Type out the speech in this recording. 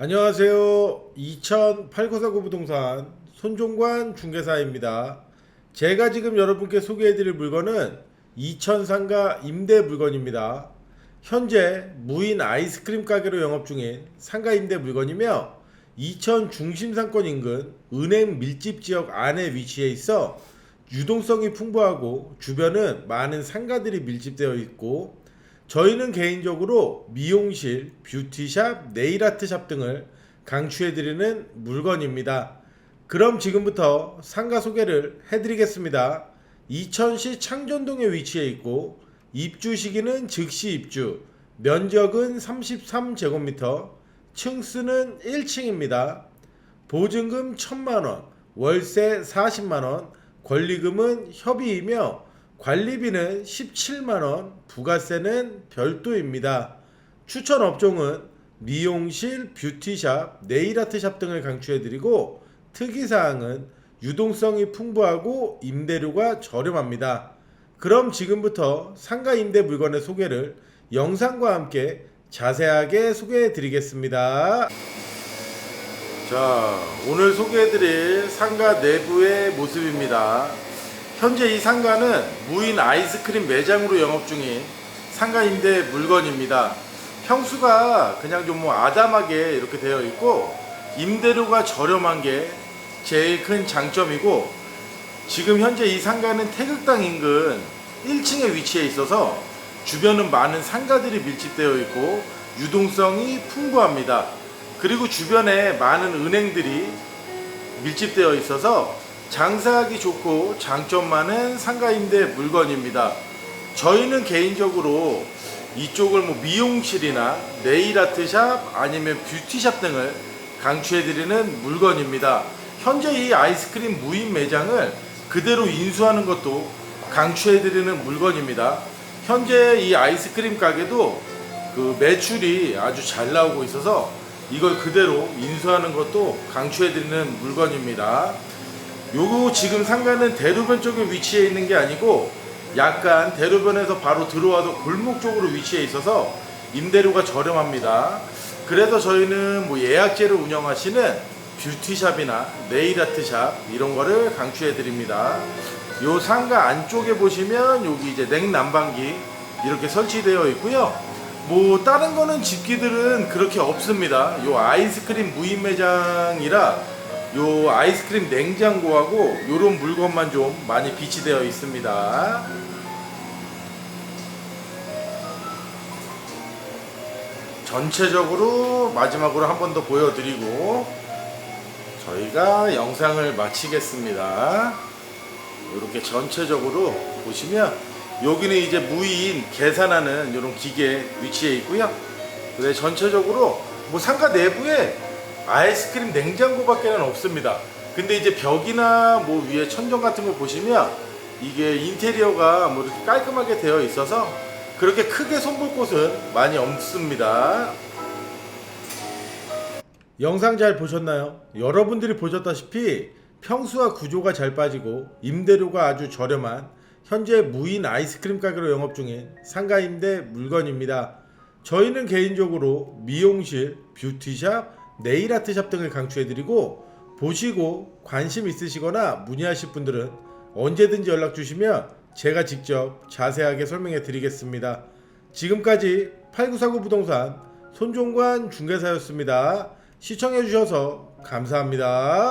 안녕하세요. 208949 부동산 손종관 중개사입니다. 제가 지금 여러분께 소개해드릴 물건은 2000 상가 임대 물건입니다. 현재 무인 아이스크림 가게로 영업 중인 상가 임대 물건이며 2000 중심상권 인근 은행 밀집 지역 안에 위치해 있어 유동성이 풍부하고 주변은 많은 상가들이 밀집되어 있고 저희는 개인적으로 미용실, 뷰티샵, 네일아트샵 등을 강추해드리는 물건입니다. 그럼 지금부터 상가 소개를 해드리겠습니다. 이천시 창전동에 위치해 있고 입주 시기는 즉시 입주, 면적은 33제곱미터, 층수는 1층입니다. 보증금 1000만원, 월세 40만원, 권리금은 협의이며 관리비는 17만원, 부가세는 별도입니다. 추천 업종은 미용실, 뷰티샵, 네일아트샵 등을 강추해드리고 특이사항은 유동성이 풍부하고 임대료가 저렴합니다. 그럼 지금부터 상가 임대 물건의 소개를 영상과 함께 자세하게 소개해 드리겠습니다. 자, 오늘 소개해 드릴 상가 내부의 모습입니다. 현재 이 상가는 무인 아이스크림 매장으로 영업 중인 상가 임대 물건입니다. 평수가 그냥 좀 뭐 아담하게 이렇게 되어 있고 임대료가 저렴한 게 제일 큰 장점이고 지금 현재 이 상가는 태극당 인근 1층에 위치해 있어서 주변은 많은 상가들이 밀집되어 있고 유동성이 풍부합니다. 그리고 주변에 많은 은행들이 밀집되어 있어서 장사하기 좋고 장점 많은 상가 임대 물건입니다. 저희는 개인적으로 이쪽을 뭐 미용실이나 네일 아트샵 아니면 뷰티샵 등을 강추해드리는 물건입니다. 현재 이 아이스크림 무인 매장을 그대로 인수하는 것도 강추해드리는 물건입니다. 현재 이 아이스크림 가게도 그 매출이 아주 잘 나오고 있어서 이걸 그대로 인수하는 것도 강추해드리는 물건입니다. 요거 지금 상가는 대로변 쪽에 위치해 있는 게 아니고 약간 대로변에서 바로 들어와서 골목 쪽으로 위치해 있어서 임대료가 저렴합니다. 그래서 저희는 뭐 예약제를 운영하시는 뷰티샵이나 네일아트샵 이런 거를 강추해 드립니다. 요 상가 안쪽에 보시면 여기 이제 냉난방기 이렇게 설치되어 있고요. 뭐 다른 거는 집기들은 그렇게 없습니다. 요 아이스크림 무인 매장이라 요 아이스크림 냉장고하고 요런 물건만 좀 많이 비치되어 있습니다. 전체적으로 마지막으로 한 번 더 보여드리고 저희가 영상을 마치겠습니다. 이렇게 전체적으로 보시면 여기는 이제 무인 계산하는 이런 기계 위치해 있고요. 그래 전체적으로 뭐 상가 내부에 아이스크림 냉장고밖에는 없습니다. 근데 이제 벽이나 뭐 위에 천정 같은 거 보시면 이게 인테리어가 뭐 이렇게 깔끔하게 되어 있어서 그렇게 크게 손볼 곳은 많이 없습니다. 영상 잘 보셨나요? 여러분들이 보셨다시피 평수와 구조가 잘 빠지고 임대료가 아주 저렴한 현재 무인 아이스크림 가게로 영업 중인 상가 임대 물건입니다. 저희는 개인적으로 미용실, 뷰티샵, 네일 아트샵 등을 강추해드리고 보시고 관심 있으시거나 문의하실 분들은 언제든지 연락 주시면 제가 직접 자세하게 설명해 드리겠습니다. 지금까지 8949 부동산 손종관 중개사였습니다. 시청해 주셔서 감사합니다.